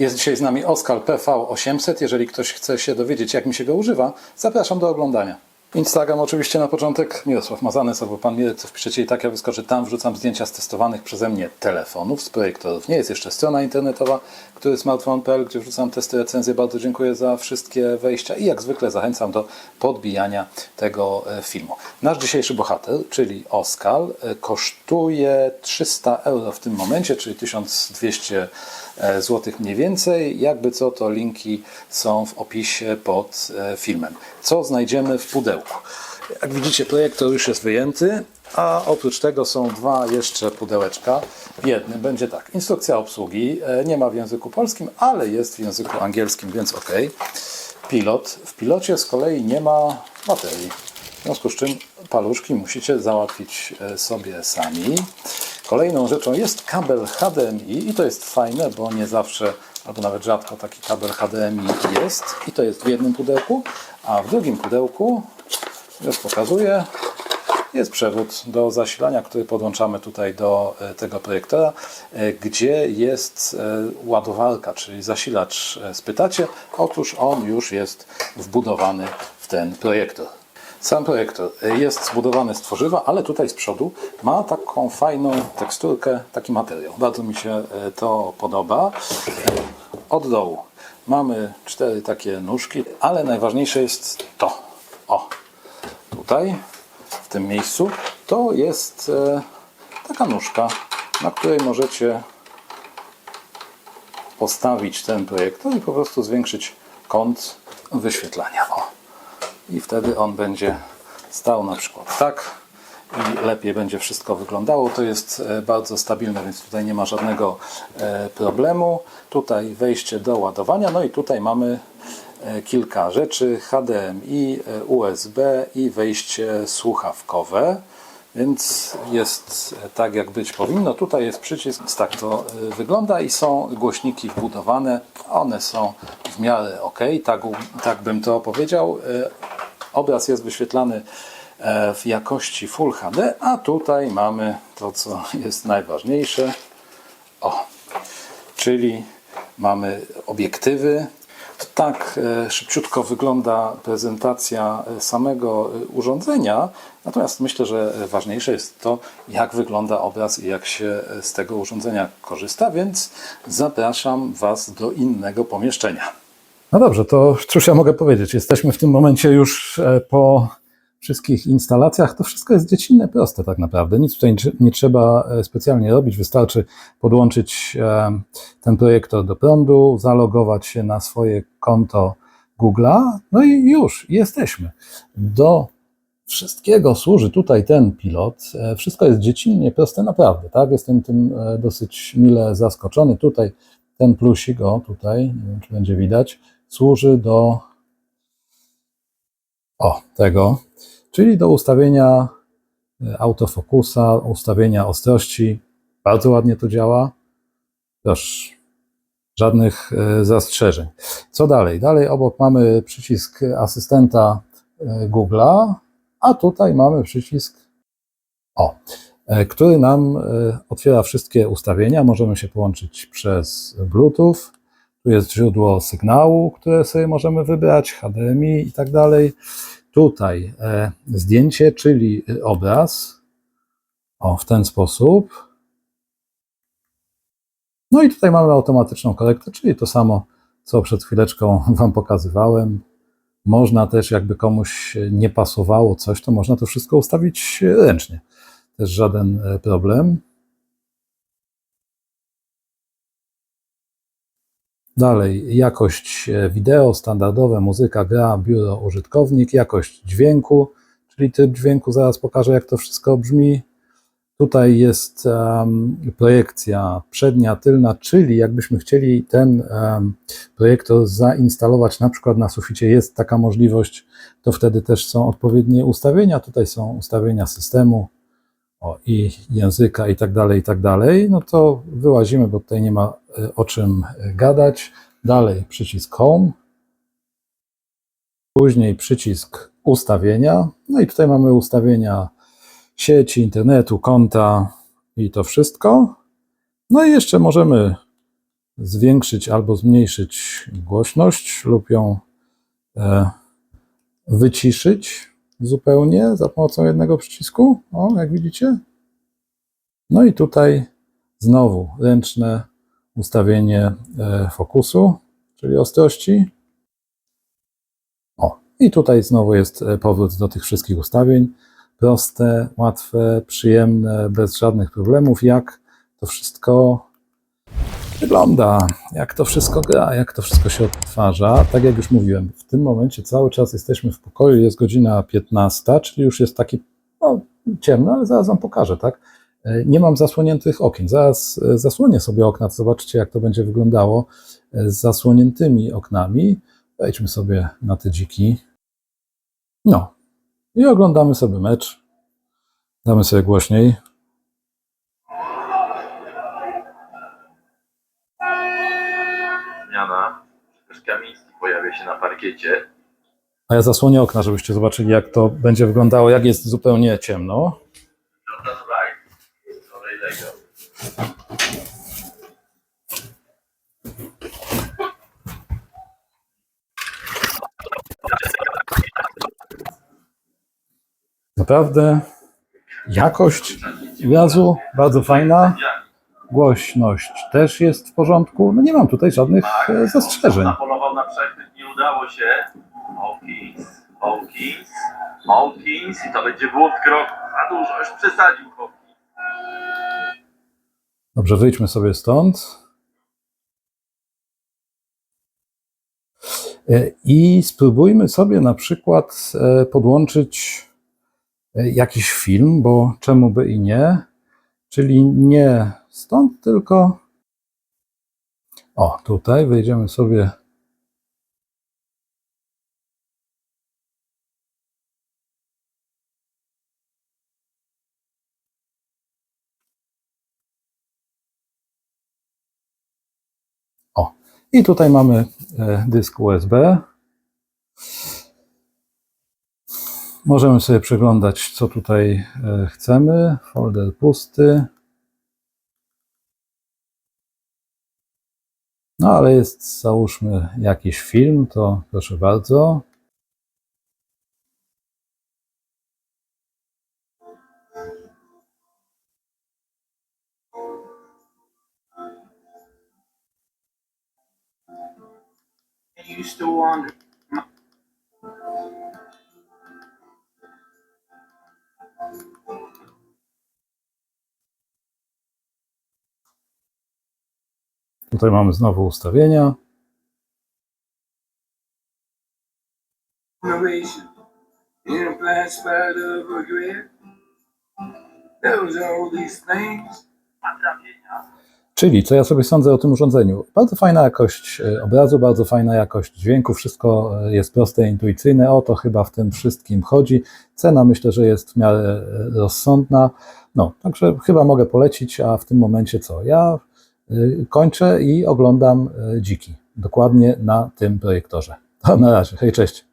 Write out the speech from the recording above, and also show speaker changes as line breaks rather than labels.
Jest dzisiaj z nami Oskar PV800. Jeżeli ktoś chce się dowiedzieć, jak mi się go używa, zapraszam do oglądania. Instagram oczywiście na początek Mirosław Mazanec albo Pan Mirek, co wpiszecie i tak ja wyskoczy tam, wrzucam zdjęcia z testowanych przeze mnie telefonów, z projektorów. Nie jest jeszcze strona internetowa, który smartphone.pl, gdzie wrzucam testy, recenzje. Bardzo dziękuję za wszystkie wejścia i jak zwykle zachęcam do podbijania tego e, filmu. Nasz dzisiejszy bohater, czyli Oskar, e, kosztuje 300 euro w tym momencie, czyli 1200 zł mniej więcej. Jakby co, to linki są w opisie pod e, filmem. Co znajdziemy w pudełku? Jak widzicie, projektor już jest wyjęty, a oprócz tego są dwa jeszcze pudełeczka. W jednym będzie tak, instrukcja obsługi, e, nie ma w języku polskim, ale jest w języku angielskim, więc ok. Pilot. W pilocie z kolei nie ma baterii. W związku z czym paluszki musicie załatwić e, sobie sami. Kolejną rzeczą jest kabel HDMI i to jest fajne, bo nie zawsze, albo nawet rzadko taki kabel HDMI jest. I to jest w jednym pudełku, a w drugim pudełku, już pokazuję, jest przewód do zasilania, który podłączamy tutaj do e, tego projektora, e, gdzie jest e, ładowarka, czyli zasilacz. Spytacie, otóż on już jest wbudowany w ten projektor. Sam projektor jest zbudowany z tworzywa, ale tutaj z przodu ma taką fajną teksturkę, taki materiał. Bardzo mi się e, to podoba. Od dołu mamy cztery takie nóżki, ale najważniejsze jest to. O, tutaj, w tym miejscu, to jest e, taka nóżka, na której możecie postawić ten projektor i po prostu zwiększyć kąt wyświetlania. O i wtedy on będzie stał na przykład tak i lepiej będzie wszystko wyglądało. To jest e, bardzo stabilne, więc tutaj nie ma żadnego e, problemu. Tutaj wejście do ładowania, no i tutaj mamy e, kilka rzeczy HDMI, USB i wejście słuchawkowe. Więc jest tak, jak być powinno. Tutaj jest przycisk, tak to wygląda i są głośniki wbudowane. One są w miarę ok, tak, tak bym to powiedział. Obraz jest wyświetlany e, w jakości Full HD, a tutaj mamy to, co jest najważniejsze. O, czyli mamy obiektywy. Tak e, szybciutko wygląda prezentacja e, samego urządzenia, natomiast myślę, że ważniejsze jest to, jak wygląda obraz i jak się z tego urządzenia korzysta, więc zapraszam Was do innego pomieszczenia. No dobrze, to cóż ja mogę powiedzieć? Jesteśmy w tym momencie już e, po wszystkich instalacjach. To wszystko jest dziecinne, proste tak naprawdę. Nic tutaj nie- trzeba e, specjalnie robić. Wystarczy podłączyć e, ten projektor do prądu, zalogować się na swoje konto Google'a, no i już jesteśmy. Do wszystkiego służy tutaj ten pilot. Wszystko jest dziecinnie proste, naprawdę. Tak? Jestem tym dosyć mile zaskoczony. Tutaj ten plusik, o tutaj, nie wiem czy będzie widać, służy do o tego, czyli do ustawienia e, autofokusa, ustawienia ostrości. Bardzo ładnie to działa. Proszę, żadnych e, zastrzeżeń. Co dalej? Dalej obok mamy przycisk asystenta e, Google'a, a tutaj mamy przycisk o, który nam otwiera wszystkie ustawienia. Możemy się połączyć przez Bluetooth. Tu jest źródło sygnału, które sobie możemy wybrać, HDMI i tak dalej. Tutaj e, zdjęcie, czyli e, obraz. O, w ten sposób. No i tutaj mamy automatyczną korektę, czyli to samo, co przed chwileczką Wam pokazywałem. Można też, jakby komuś nie pasowało coś, to można to wszystko ustawić ręcznie. Też żaden e, problem. Dalej, jakość e, wideo, standardowe, muzyka, gra, biuro, użytkownik, jakość dźwięku, czyli typ dźwięku, zaraz pokażę, jak to wszystko brzmi. Tutaj jest em, projekcja przednia, tylna, czyli jakbyśmy chcieli ten em, projektor zainstalować na przykład na suficie, jest taka możliwość, to wtedy też są odpowiednie ustawienia. Tutaj są ustawienia systemu o, i języka i tak dalej, i tak dalej. No to wyłazimy, bo tutaj nie ma e, o czym e, gadać. Dalej przycisk Home, później przycisk ustawienia. No i tutaj mamy ustawienia sieci, internetu, konta i to wszystko. No i jeszcze możemy zwiększyć albo zmniejszyć głośność lub ją e, wyciszyć zupełnie za pomocą jednego przycisku. O, jak widzicie. No i tutaj znowu ręczne ustawienie e, fokusu, czyli ostrości. O, i tutaj znowu jest e, powrót do tych wszystkich ustawień. Proste, łatwe, przyjemne, bez żadnych problemów. Jak to wszystko wygląda, jak to wszystko gra, jak to wszystko się odtwarza. Tak jak już mówiłem, w tym momencie cały czas jesteśmy w pokoju, jest godzina 15, czyli już jest taki no, ciemno, ale zaraz Wam pokażę, tak? E, Nie mam zasłoniętych okien. Zaraz e, zasłonię sobie okna, to zobaczycie, jak to będzie wyglądało e, z zasłoniętymi oknami. Wejdźmy sobie na te dziki. No. I oglądamy sobie mecz. Damy sobie głośniej.
Pojawia się na parkiecie.
A ja zasłonię okna, żebyście zobaczyli, jak to będzie wyglądało, jak jest zupełnie ciemno. Naprawdę jakość obrazu bardzo fajna. Głośność też jest w porządku. No nie mam tutaj żadnych e, zastrzeżeń.
Na przechwyt, nie udało się. Hawkins, Hawkins, Hawkins i to będzie błąd krok. Za dużo, już przesadził Hawkins.
Dobrze, wyjdźmy sobie stąd. E, I spróbujmy sobie na przykład e, podłączyć e, jakiś film, bo czemu by i nie? Czyli nie stąd, tylko. O, tutaj wejdziemy sobie. O, i tutaj mamy e, dysk USB. Możemy sobie przeglądać, co tutaj e, chcemy. Folder pusty. No, ale jest, załóżmy, jakiś film, to proszę bardzo.
You still.
Tutaj mamy znowu ustawienia.
There was all these things.
Czyli, co ja sobie sądzę o tym urządzeniu? Bardzo fajna jakość e, obrazu, bardzo fajna jakość dźwięku, wszystko e, jest proste, intuicyjne. O to chyba w tym wszystkim chodzi. Cena myślę, że jest w miarę e, rozsądna. No, także chyba mogę polecić, a w tym momencie co? Ja kończę i oglądam dziki. Dokładnie na tym projektorze. To na razie. Hej, cześć.